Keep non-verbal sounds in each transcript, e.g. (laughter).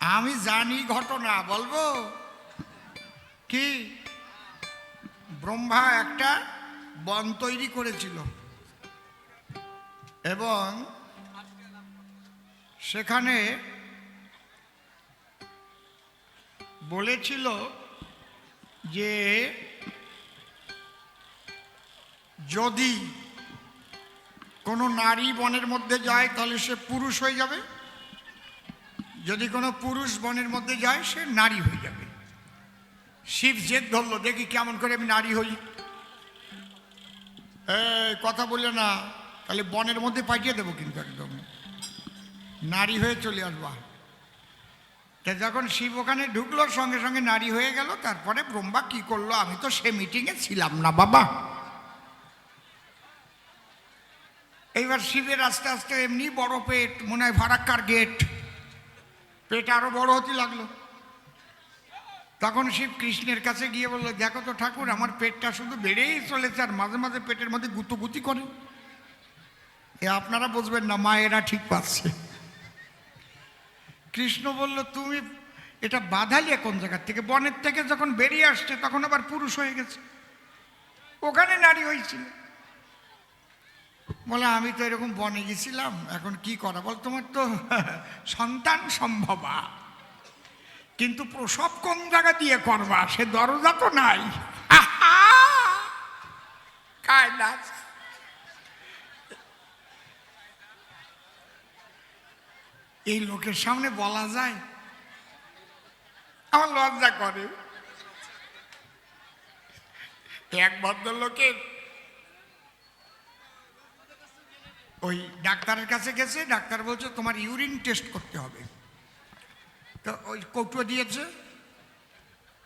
আমি জানি ঘটনা, বলব? কি? ব্রহ্মা একটা বন তৈরি করেছিল। এবং সেখানে বলেছিল যে যদি কোনো নারী বনের মধ্যে যায়, তাহলে সে পুরুষ হয়ে যাবে। যদি কোনো পুরুষ বনের মধ্যে যায়, সে নারী হয়ে যাবে। শিব জেদ ধরলো, দেখি কেমন করে আমি নারী হই। কথা বললে না, তাহলে বনের মধ্যে পাঠিয়ে দেবো কিন্তু একদম। নারী হয়ে চলে আসবা তা যখন শিব ওখানে ঢুকলো, সঙ্গে সঙ্গে নারী হয়ে গেল, তারপরে ব্রহ্মা কি করল? আমি তো সে মিটিংয়ে ছিলাম না, বাবা। এইবার শিবের আস্তে আস্তে এমনি বড় পেট, মনে হয় ফারাক্কার গেট। পেট আরও বড় হতে লাগল। তখন শিব কৃষ্ণের কাছে গিয়ে বলল, দেখো তো ঠাকুর, আমার পেটটা শুধু বেড়েই চলেছে আর মাঝে মাঝে পেটের মধ্যে গুতুগুতি করে। এ আপনারা বুঝবেন না মা এরা ঠিক পাচ্ছে। কৃষ্ণ বলল, তুমি এটা বাধালিয়ে কোন জায়গার থেকে? বনের থেকে যখন বেরিয়ে আসছে, তখন আবার পুরুষ হয়ে গেছে। ওখানে নারী হয়েছিল। বলে, আমি তো এরকম বনে গেছিলাম, এখন কি করা? বল, তোমার তো সন্তান সম্ভবা। কিন্তু প্রসব কোন জায়গা দিয়ে করবা? সে দরজা তো নাই। এই লোকের সামনে বলা যায়, আমার লজ্জা করে। এক ভদ্রলোকের ওই ডাক্তারের কাছে গেছে, ডাক্তার বলছে, তোমার ইউরিন টেস্ট করতে হবে। তো ওই কৌটো দিয়েছে।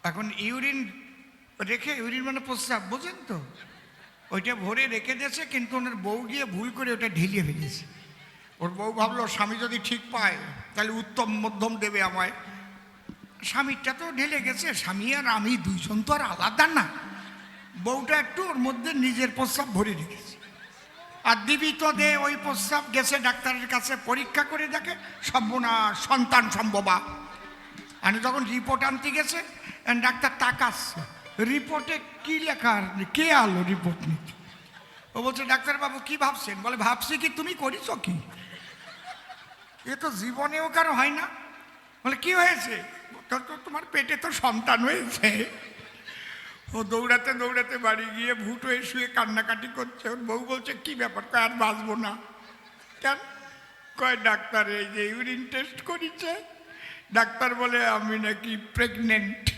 এখন ইউরিন রেখে, ইউরিন মানে প্রস্রাব বোঝেন তো? ওইটা ভরে রেখে দিয়েছে, কিন্তু ওনার বউ গিয়ে ভুল করে ওটা ঢেলিয়ে ফেলেছে। ওর বউ ভাবলো, স্বামী যদি ঠিক পায়, তাহলে উত্তম মধ্যম দেবে আমায়। স্বামীরটা তো ঢেলে গেছে, স্বামী আর আমি দুইজন তো আর আলাদা না। বউটা একটু ওর মধ্যে নিজের প্রস্রাব ভরে রেখেছে। আর দিবি তো দে, ওই প্রস্রাব গেছে ডাক্তারের কাছে, পরীক্ষা করে দেখে সম্পূর্ণ সন্তান সম্ভবা। আমি তখন রিপোর্ট আনতে গেছে ডাক্তার তাকাচ্ছে রিপোর্টে কি লেখা, কে আলো রিপোর্ট নিতে? ও বলছে, ডাক্তারবাবু, কি ভাবছেন? বলে, ভাবছি কি তুমি করিস কি? এ তো জীবনেও কারও হয় না। বলে, কি হয়েছে? তোমার পেটে তো সন্তান হয়েছে। ও দৌড়াতে দৌড়াতে বাড়ি গিয়ে ভুট হয়ে শুয়ে কান্নাকাটি করছে। ওর বউ বলছে, কি ব্যাপার? কয়, আর বাঁচবো না? কেন? কয়, ডাক্তার এই যে ইউরিন টেস্ট করিছে। ডাক্তার বলে, আমি নাকি প্রেগনেন্ট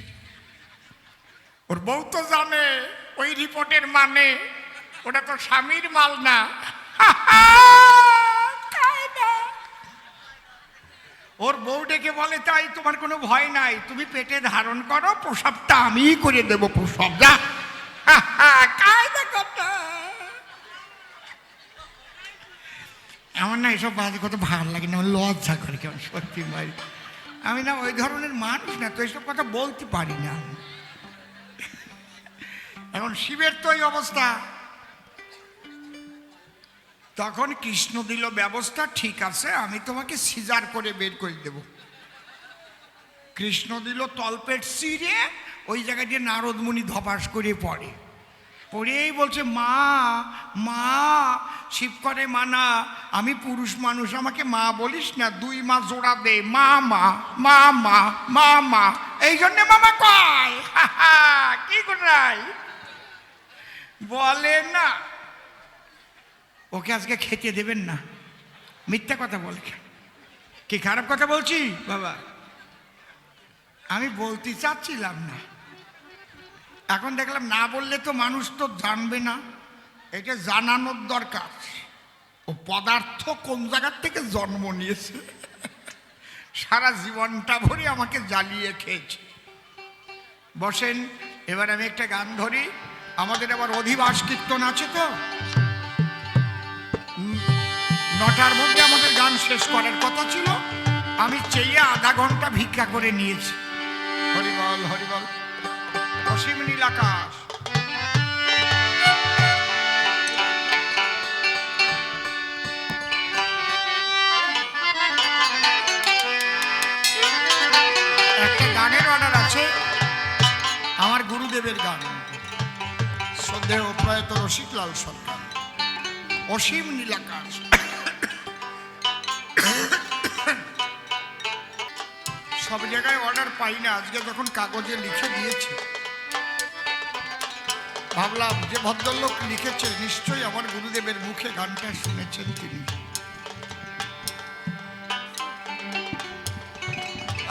ওর বউ তো জানে, ওই রিপোর্টের মানে। ওটা তো স্বামীর মাল না। (laughs) ওর বউ ডেকে বলে, তাই তোমার কোনো ভয় নাই, তুমি পেটে ধারণ করো প্রসাবটা আমিই করে দেব প্রসব যা। (laughs) কথা আমার না, এসব বাজে কত ভালো লাগে না লজ্জা করে কেমন, সত্যি ভাই। আমি না, ওই ধরনের মানুষ না, তো এসব কথা বলতে পারি না। এখন শিবের তো এই অবস্থা। তখন কৃষ্ণ দিল, ব্যবস্থা ঠিক আছে, আমি তোমাকে সিজার করে বের করে দেব। কৃষ্ণ দিল তলপেট সিরে ওই জায়গায় দিয়ে নারদমণি ধপাস করে পড়ে। পড়েই বলছে, মা মা, শিব করে মানা, আমি পুরুষ মানুষ, আমাকে মা বলিস না, দুই মা জোড়া দে, মা মা মা মা মা মা, এই জন্যে মামা কয় কি কোথায় বলে না ওকে আজকে খেতে দেবেন না। মিথ্যা কথা বলে কি? খারাপ কথা বলছি? বাবা, আমি বলতে চাচ্ছিলাম না। এখন দেখলাম না বললে তো মানুষ তো জানবে না। এটা জানানোর দরকার। ও পদার্থ কোন জায়গার থেকে জন্ম নিয়েছে? সারা জীবনটা ভরে আমাকে জ্বালিয়ে খেয়েছে। বসেন, এবার আমি একটা গান ধরি। আমাদের আবার অধিবাস কীর্তন আছে তো? নটার মধ্যে আমাদের গান শেষ করার কথা ছিল। আমি চেয়ে আধা ঘণ্টা ভিক্ষা করে নিয়েছি। হরিবল হরিবল। অসীম নীল আকাশ একটা গানের অর্ডার আছে। আমার গুরুদেবের গান। শ্রদ্ধেয় প্রয়াত রসিকলাল সরকার। অসীম নীলাকাশ সব জায়গায় অর্ডার পাই না। আজকে যখন কাগজে লিখে দিয়েছে, ভাবলাম যে ভদ্রলোক লিখেছে নিশ্চয়ই আমার গুরুদেবের মুখে গানটা শুনেছেন তিনি।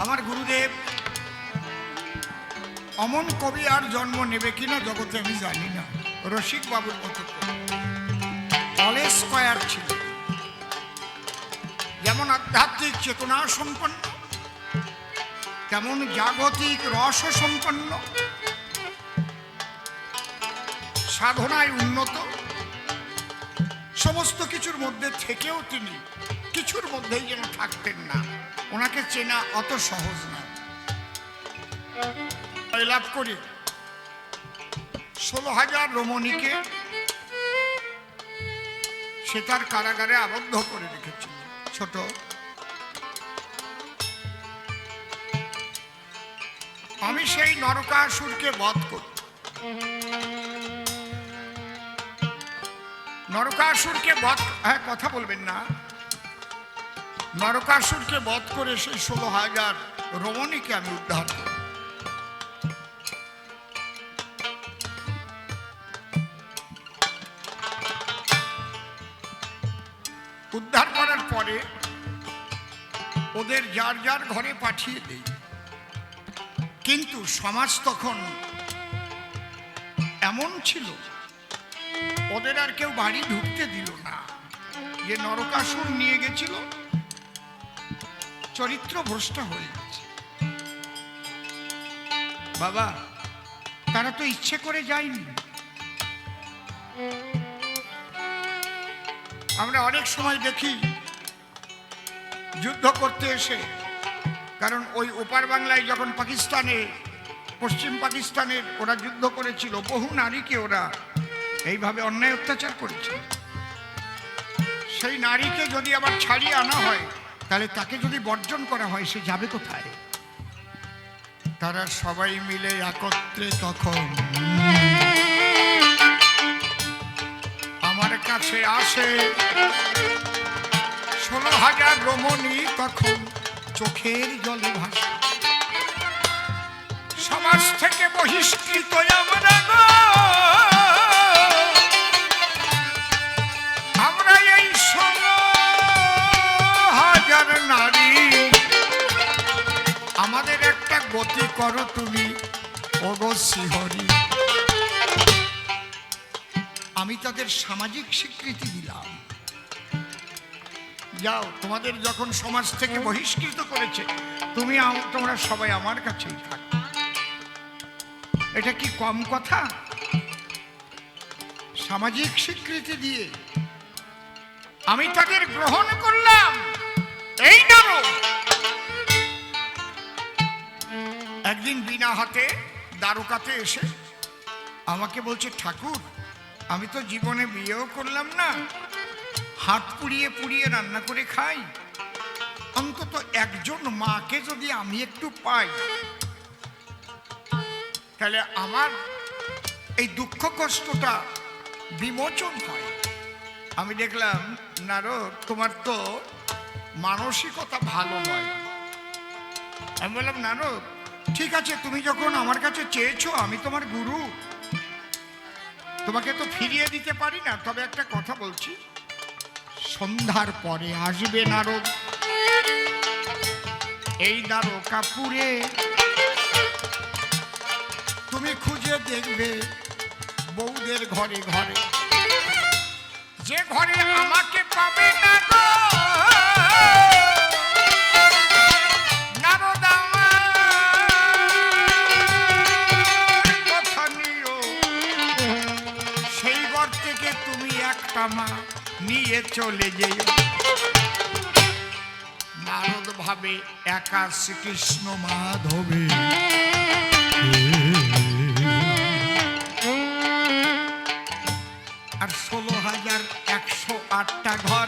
আমার গুরুদেব অমন কবি আর জন্ম নেবে কিনা জগতে আমি জানি না। রসিক বাবুর মতো অলে স্কয়ার ছিল যেমন আধ্যাত্মিক চেতনা সম্পন্ন। তেমন জাগতিক রস সম্পন্ন? সাধনায় উন্নত। সমস্ত কিছুর মধ্যে থেকেও তিনি কিছুর মধ্যেই যেন থাকতেন না। ওনাকে চেনা অত সহজ না। লাভ করি। ষোলো হাজার রমণীকে সে তার কারাগারে আবদ্ধ করে রেখেছিল। ছোট আমি সেই নরকাসুরকে বধ করি নরকাসুরকে বধ হ্যাঁ কথা বলবেন না। নরকাসুরকে বধ করে সেই ষোলো হাজার রমণীকে আমি উদ্ধার করি উদ্ধার করার পরে ওদের যার যার ঘরে পাঠিয়ে দেই। কিন্তু সমাজ তখন এমন ছিল, ওদের আর কেউ বাড়ি ঢুকতে দিল না। যে নরকাসুর নিয়ে গেছিল চরিত্র ভ্রষ্ট হয়ে গেছে। বাবা, তারা তো ইচ্ছে করে যায়নি। আমরা অনেক সময় দেখি, যুদ্ধ করতে এসে কারণ ওই ওপার বাংলায় যখন পাকিস্তানে, পশ্চিম পাকিস্তানের ওরা যুদ্ধ করেছিল, বহু নারীকে ওরা এইভাবে অন্যায় অত্যাচার করেছে। সেই নারীকে যদি আবার ছাড়িয়ে আনা হয়, তাহলে তাকে যদি বর্জন করা হয়, সে যাবে কোথায়? তারা সবাই মিলে একত্রে তখন আমার কাছে আসে, ষোলো হাজার রমণী তখন চোখের জলে ভাসে। সমাজ থেকে বহিষ্কৃত আমরা। আমরা এই ষোলো হাজার নারী। আমাদের একটা গতি করো তুমি ওগো শ্রীহরি। আমি তাদের সামাজিক স্বীকৃতি দিলাম। যাও, তোমাদের যখন সমাজ থেকে বহিষ্কৃত করেছে, তুমি তোমরা সবাই আমার কাছেই থাক। এটা কি কম কথা? সামাজিক স্বীকৃতি দিয়ে আমি তাদের গ্রহণ করলাম। এই নামো। একদিন বিনা হাতে দ্বারকাতে এসে আমাকে বলছে, ঠাকুর, আমি তো জীবনে বিয়েও করলাম না। হাত পুড়িয়ে পুড়িয়ে রান্না করে খাই। অন্তত একজন মাকে যদি আমি একটু পাই, তাহলে আমার এই দুঃখ কষ্টটা বিমোচন হয়। আমি দেখলাম, নারদ, তোমার তো মানসিকতা ভালো নয়। আমি বললাম, নারদ, ঠিক আছে, তুমি যখন আমার কাছে চেয়েছো, আমি তোমার গুরু। তোমাকে তো ফিরিয়ে দিতে পারি না, তবে একটা কথা বলছি। সন্ধ্যার পরে আসবে নারদ। এই দ্বারকাপুরে তুমি খুঁজে দেখবে বউদের ঘরে ঘরে। যে ঘরে আমাকে পাবে না সেই ঘর থেকে তুমি একটা মা। নিয়ে চলে যেও। নারদ ভাবে একা শ্রীকৃষ্ণ মাধবে। আর ষোলো হাজার একশো আটটা ঘর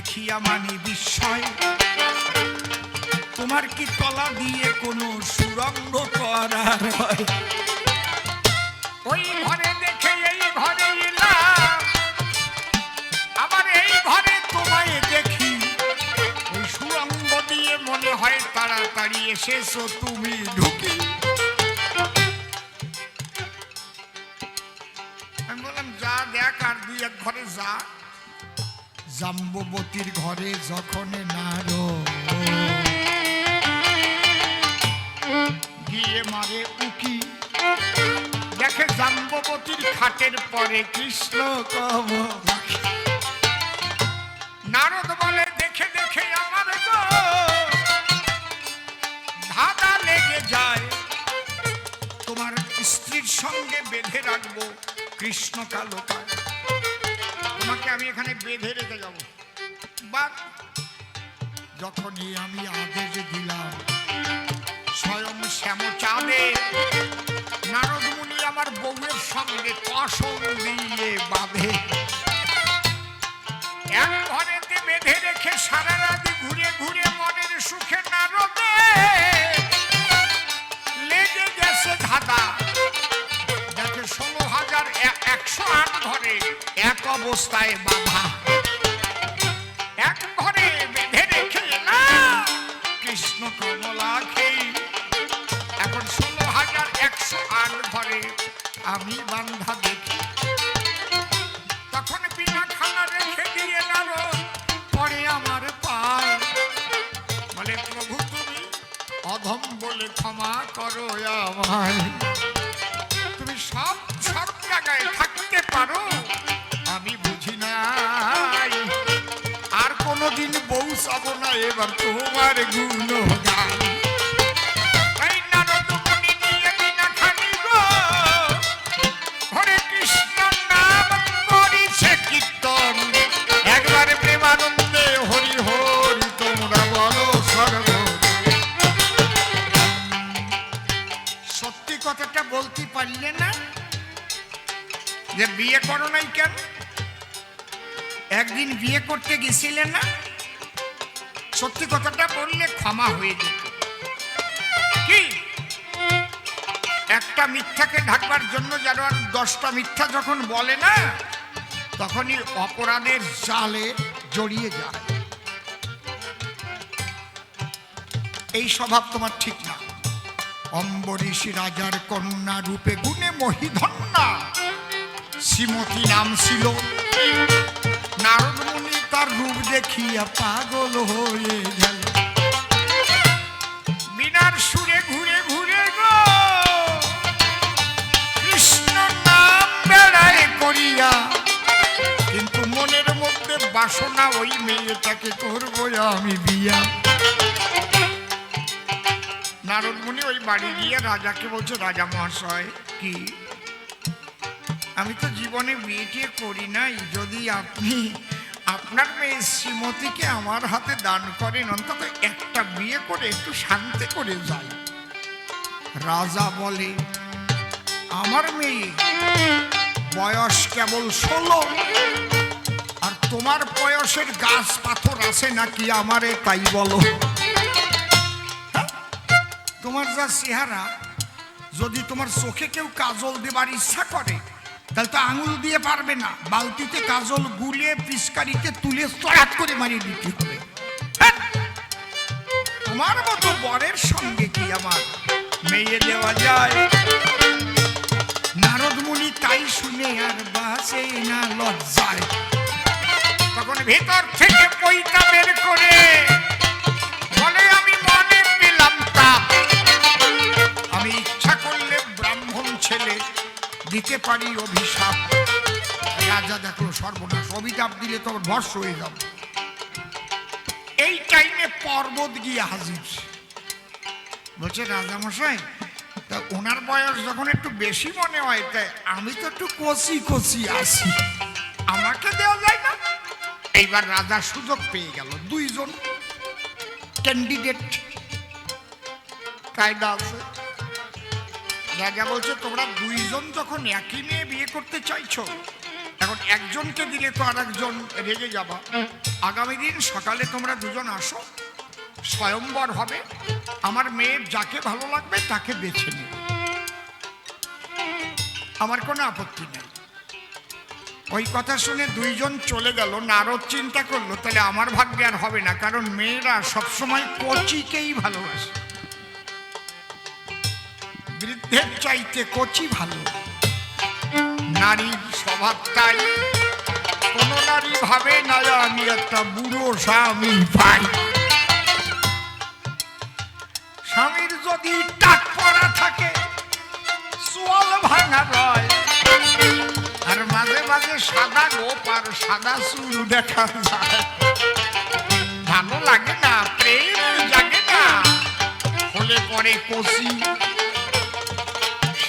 দেখিয়া মানি বিস্ময়। তোমার কি তলা দিয়ে কোনো সুরঙ্গ করা হয় ওই ঘরে দেখে এই ঘরে আবার এই ঘরে তোমায় দেখি। ওই সুরঙ্গ দিয়ে মনে হয় তাড়াতাড়ি এসেছ তুমি ঢুকি। আমি বললাম, যা দেখ আর দুই এক ঘরে যা। জাম্ববতীর ঘরে যখন নারো। গিয়ে মারে উকি। দেখে জাম্ববতীর খাটের পরে কৃষ্ণ কম নারদ বলে, দেখে দেখে আমার গো। ধাঁধা লেগে যায়। তোমার স্ত্রীর সঙ্গে বেঁধে রাখব কৃষ্ণ কালোকায় তোমাকে আমি এখানে বেঁধে রেখে যাব। বা যখনই আমি আদেশ দিলাম, স্বয়ং শ্যামচাঁদে নারদ মুনি আমার বউয়ের সঙ্গে কসম দিয়ে বাঁধে। এক ঘরেতে বেঁধে রেখে সারা রাত ঘুরে ঘুরে মনের সুখে নারদে লেগে গেছে ধাঁধা। দেখে ষোলো হাজার একশো আট ঘরে অবস্থায় বাধা। এক ঘরে বেঁধে রেখে এলাম কৃষ্ণ কমলা খেই এখন ষোলো হাজার একশো আট ঘরে আমি বান্ধা দেখি। তখন বিনা খানা রেখে দিয়ে গেল, পরে আমার পায় বলে, প্রভু, তুমি অধম বলে ক্ষমা করো আমায়। তুমি সব সব জায়গায় থাকতে পারো। বলো সর্ব সত্যি কথাটা বলতে পারলে না? যে বিয়ে করো নাই কেন? একদিন বিয়ে করতে গেছিলে না? সত্যি কথাটা বললে ক্ষমা হয়ে যেত। কি? একটা মিথ্যাকে ঢাকবার জন্য যেন আর দশটা মিথ্যা যখন বলে না, তখনই অপরাধের জালে জড়িয়ে যায়। এই স্বভাব তোমার ঠিক না। অম্বরীশ রাজার কন্যা রূপে গুণে মহিধন্যা। শ্রীমতী নাম ছিল নারদমণি তার রূপ দেখিয়া পাগল হয়ে গেল। বিনার সুরে ঘুরে ঘুরে গো, কৃষ্ণ নাম বেড়ায় করিয়া। কিন্তু মনের মধ্যে বাসনা ওই মেয়েটাকে করব আমি বিয়া। নারদমণি ওই বাড়ি গিয়ে রাজাকে বলছে, রাজা মহাশয়, কি? আমি তো জীবনে বিয়ে টিয়ে করি নাই। যদি আপনি আপনার মেয়ে শ্রীমতীকে আমার হাতে দান করেন, অন্তত একটা বিয়ে করে একটু শান্তি করে যাই রাজা বলে, আমার মেয়ে বয়স কেবল ষোলো, আর তোমার বয়সের গাছ পাথর আছে নাকি আমারে তাই বলো হ্যাঁ? তোমার যা চেহারা, যদি তোমার চোখে কেউ কাজল দেবার ইচ্ছা করে তাহলে তো আঙুল দিয়ে পারবে না। বালতিতে কাজল গুলে পিসকারিতে তুলে চড়াত করে মারিয়ে দিতে হবে। হ্যাঁ? তোমার মতো বরের সঙ্গে কি আমার মেয়ে দেওয়া যায়? নারদ মুনি তাই শুনে আর বাসে না লজ্জায়। তখন ভেতর থেকে পইটা বের করে বিনাশকারী অভিশাপ। রাজা দেখল সর্বনাশ অভিশাপ দিলে তো ভস্য হয়ে যাবে। এই টাইমে পর্বত গিয়ে হাজির। বলছে, রাজামশাই, তা ওনার বয়স যখন একটু বেশি মনে হয় তাই আমি তো একটু কচি কচি আছি। আমাকে দেওয়া যায় না? এইবার রাজা সুযোগ পেয়ে গেল। দুইজন ক্যান্ডিডেট কায়দা আছে রাজা বলছে তোমরা দুইজন যখন একই মেয়ে বিয়ে করতে চাইছো এখন একজনকে দিলে তো আর একজন রেগে যাবা। আগামী দিন সকালে তোমরা দুজন আসো স্বয়ংবর হবে আমার মেয়ের যাকে ভালো লাগবে তাকে বেছে নিও। আমার কোনো আপত্তি নেই। ওই কথা শুনে দুইজন চলে গেল নারদ চিন্তা করল তাহলে আমার ভাগ্যে আর হবে না কারণ মেয়েরা সবসময় কচিকেই ভালোবাসে। বৃদ্ধের চাইতে কচি ভালো। নারীর স্বভাব তাই। কোন নারী ভাবে না আমি একটা বুড়ো স্বামী পাই স্বামীর যদি টাক পড়া থাকে, সোয়াল ভাঙা রয়। আর মাঝে মাঝে সাদা গোপ আর সাদা চুল দেখা যায়। ভালো লাগে না, প্রেম জাগে না। হলে পরে কষি।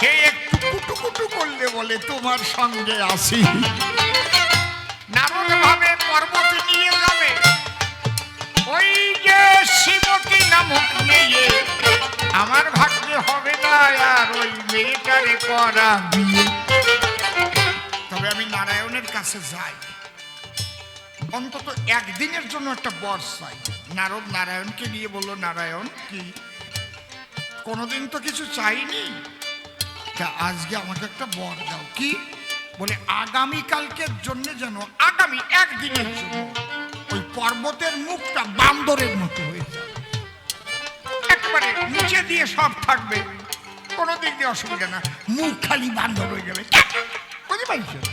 সে একটু কুটু কুটু করলে বলে, তোমার সঙ্গে আসি নারদ ভাবে পর্বতে নিয়ে যাবে। ওই যে শিবতী নামক মেয়ে, আমার ভাগ্যে হবে না আর ওই মেয়েটারে করা বিয়ে তবে আমি নারায়ণের কাছে যাই। অন্তত একদিনের জন্য একটা বর চাই। নারদ নারায়ণকে নিয়ে বলল, নারায়ণ, কি? কোনোদিন তো কিছু চাইনি? তা আজকে আমাকে একটা বর দাও। কি? বলে আগামী কালকের জন্য যেন আগামী একদিনের জন্য ওই পর্বতের মুখটা বান্দরের মতো হয়ে যায়। একবারে নিচে দিয়ে সব থাকবে। কোনো দিক দিয়ে অসুবিধা না। মুখ খালি বান্দর হয়ে যাবে বুঝতে পারছ?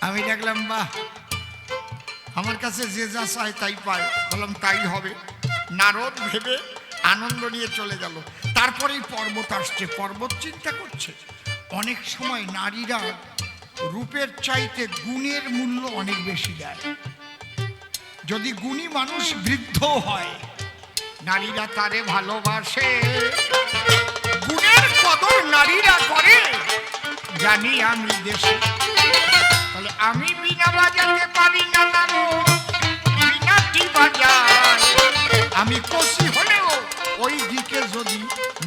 আমি দেখলাম, বাহ! আমার কাছে যে যা চায় তাই পায়। বললাম, তাই হবে। নারদ ভেবে আনন্দ নিয়ে চলে গেল। তারপরেই পর্বত আসছে। পর্বত চিন্তা করছে, অনেক সময় নারীরা রূপের চাইতে গুণের মূল্য অনেক বেশি দেয়। যদি গুণী মানুষ বৃদ্ধ হয়, নারীরা তারে ভালোবাসে। গুণের কদর নারীরা করে, জানি আমি দেশে। তাহলে আমি বিনা বাজাতে পারি না বিনাটি বাজায়? আমি কষি হলেও ওই দিকে যদি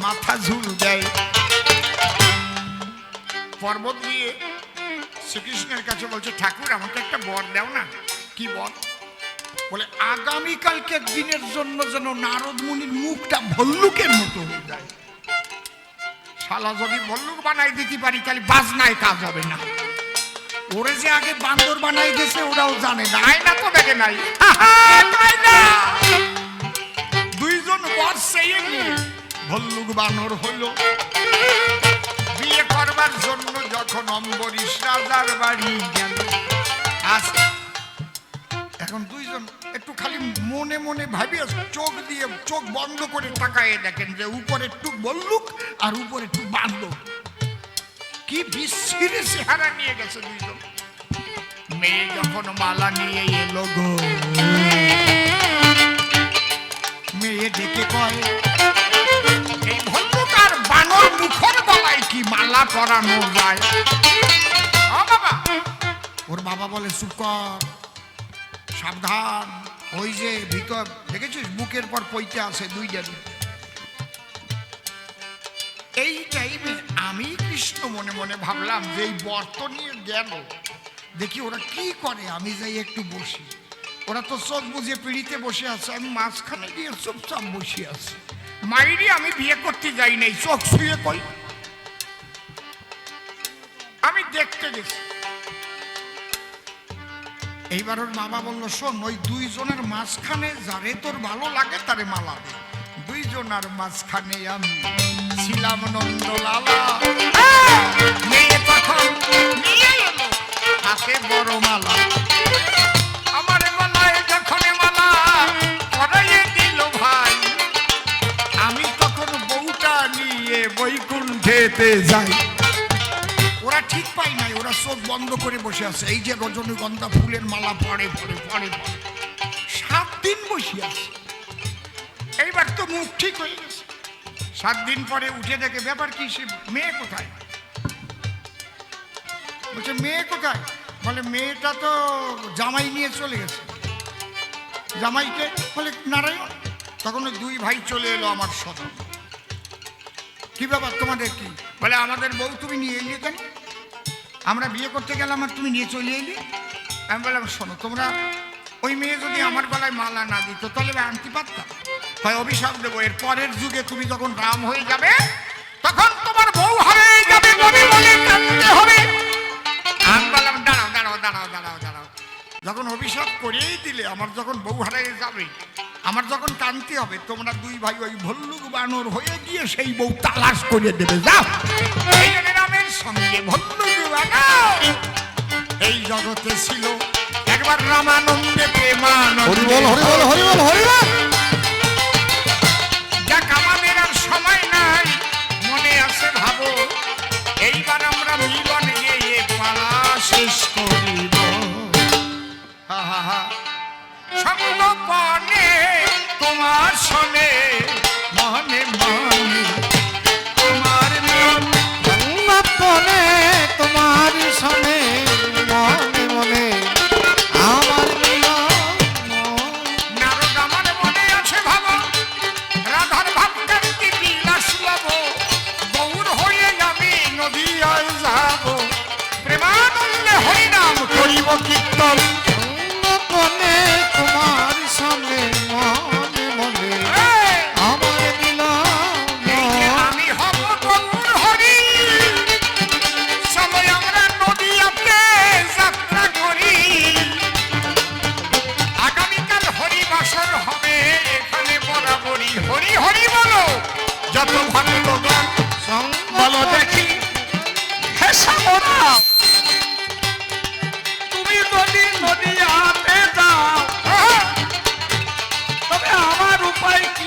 মাথা ঝুল দেয় পর্বত দিয়ে শ্রীকৃষ্ণের কাছে বলছে ঠাকুর আমাকে একটা বর দাও না। কি বর? বলে আগামীকালকে দিনের জন্য যেন নারদ মুনির মুখটা ভল্লুকের মতো হয়ে যায়। শালা যদি ভল্লুক বানাই দিতে পারি তাহলে বাজনায় কাজ হবে না। ওরে যে আগে বান্দর বানাই দিয়েছে ওরাও জানে না। আয়না তো দেখে নাই। সেই ভল্লুক বানর বিয়ে করবার জন্য যখন অম্বরীশ রাজার বাড়ি গেল এখন দুইজন একটু খালি মনে মনে চোখ দিয়ে চোখ বন্ধ করে তাকায় দেখেন যে উপরে একটু বল্লুক আর উপরে একটু বান্ধব কি বিচ্ছিরি চেহারা নিয়ে গেছে দুইজন। মেয়ে যখন মালা নিয়ে এলো গো ও বাবা। ওর বাবা বলে সাবধান। ওই যে ভিতর, দেখেছিস? পর পইতে আছে এই টাইমে আমি কৃষ্ণ মনে মনে ভাবলাম যে এই বর্ত নিয়ে গেল। দেখি ওরা কি করে? আমি যাই একটু বসি। ওরা তো চোখ বুঝে পিড়িতে বসে আছে। আমি মাঝখানে গিয়ে চুপচাপ বসে আছি। মাইরি, আমি বিয়ে করতে যাই নাই। চোখ শুয়ে কই? আমি দেখতে গেছি। এইবার ওর বাবা বলল, শোন, ওই দুইজনের মাঝখানে যারে তোর ভালো লাগে তারে মালা দে। দুইজনের মাঝখানে আমি ছিলাম নন্দলালা। মেয়ে তখন নিয়ে এলো হাতে বড় মালা। আমার গলায় যখন মালা পরাইয়ে দিল ভাই, আমি তখন বউটা নিয়ে বৈকুণ্ঠেতে যাই। ওরা ঠিক পায় নাই, ওরা চোখ বন্ধ করে বসে আছে। এই যে রজনীগন্ধা ফুলের মালা পড়ে পড়ে পড়ে পড়ে। সাত দিন বসে আছে। এইবার তো মুখ ঠিক হয়ে গেছে। সাত দিন পরে উঠে দেখে, ব্যাপার কি, সে মেয়ে কোথায়? বলছে, মেয়ে কোথায়? বলে, মেয়েটা তো জামাই নিয়ে চলে গেছে। জামাইকে বলে, নারায়ণ। তখন দুই ভাই চলে এলো আমার সদন। কি ব্যাপার, তোমাদের কি? বলে, আমাদের বউ তুমি নিয়ে এলি কেন? আমরা বিয়ে করতে গেলাম আর তুমি নিয়ে চলে এলি? আমি বললাম, শোনো, তোমরা ওই মেয়ে যদি আমার গলায় মালা না দিত, তাহলে আনতে পারতাম। হয় অভিশাপ দেবো, এর পরের যুগে তুমি যখন রাম হয়ে যাবে, তখন তোমার বউ হারিয়ে যাবে হবে। আমি বললাম, দাঁড়াও দাঁড়াও দাঁড়াও দাঁড়াও দাঁড়াও। যখন অভিশাপ করেই দিলে, আমার যখন বউ হারিয়ে যাবে, আমার যখন টানতে হবে, তোমরা দুই ভাই ওই ভল্লুক বানর হয়ে গিয়ে সেই বউ তালাশ করে দেবে, যাও। রামের সঙ্গে ভল্লুক জগতে ছিল। একবার রামানন্দে যাক আমাদের আর সময় নাই। মনে আছে ভাবো এইবার আমরা মিলন গিয়ে পালা হা হা হা। সঙ্গ তোমার সনে Bang.